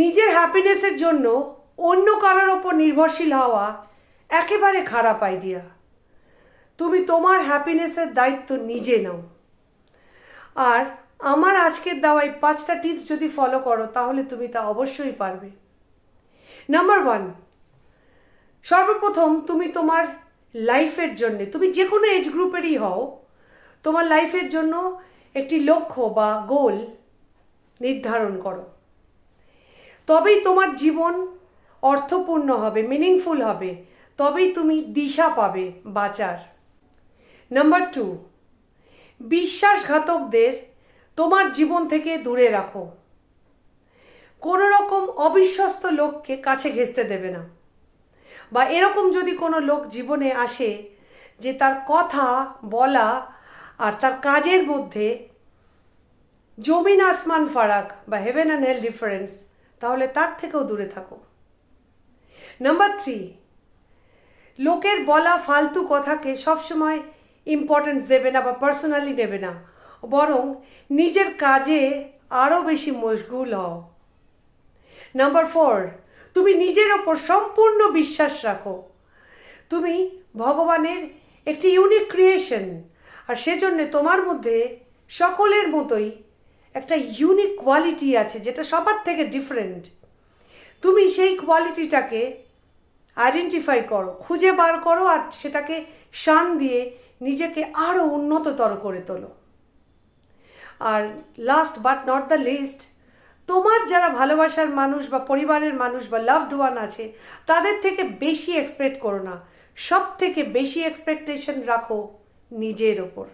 নিজের হ্যাপিনেসের জন্য অন্য কারোর ওপর নির্ভরশীল হওয়া একেবারে খারাপ আইডিয়া তুমি তোমার হ্যাপিনেসের দায়িত্ব নিজে নাও। আর আমার আজকের দেওয়া এই পাঁচটা টিপস যদি ফলো করো, তাহলে তুমি তা অবশ্যই পারবে। নাম্বার ওয়ান সর্বপ্রথম তুমি তোমার লাইফের জন্যে, তুমি যে কোনো এজ গ্রুপেরই হও, তোমার লাইফের জন্য একটি লক্ষ্য বা গোল নির্ধারণ করো। তবেই তোমার জীবন অর্থপূর্ণ হবে মিনিংফুল হবে। তবেই তুমি দিশা পাবে বাঁচার। নাম্বার টু বিশ্বাসঘাতকদের তোমার জীবন থেকে দূরে রাখো। কোনো রকম অবিশ্বস্ত লোককে কাছে ঘেঁচতে দেবে না। বা এরকম যদি কোনো লোক জীবনে আসে যে তার কথা বলা আর তার কাজের মধ্যে জমিন, আসমান, ফারাক বা হেভেন অ্যান্ড হেল ডিফারেন্স তাহলে তার থেকেও দূরে থাকো। নাম্বার থ্রি লোকের বলা ফালতু কথাকে সবসময় ইম্পর্টেন্স দেবে না বা পার্সোনালি নেবে না, বরং নিজের কাজে আরও বেশি মশগুল হও। নাম্বার ফোর তুমি নিজের ওপর সম্পূর্ণ বিশ্বাস রাখো। তুমি ভগবানের একটি ইউনিক ক্রিয়েশন আর সেজন্য তোমার মধ্যে সকলের মতোই একটা ইউনিক কোয়ালিটি আছে যেটা সবার থেকে ডিফারেন্ট তুমি সেই কোয়ালিটিটাকে আইডেন্টিফাই করো, খুঁজে বার করো আর সেটাকে শান দিয়ে নিজেকে আরও উন্নততর করে তোলো। আর last but not the least তোমার যারা ভালোবাসার মানুষ বা পরিবারের মানুষ বা লাভড ওয়ান আছে, তাদের থেকে বেশি এক্সপেক্ট করো না। সব থেকে বেশি এক্সপেকটেশন রাখো নিজের ওপর।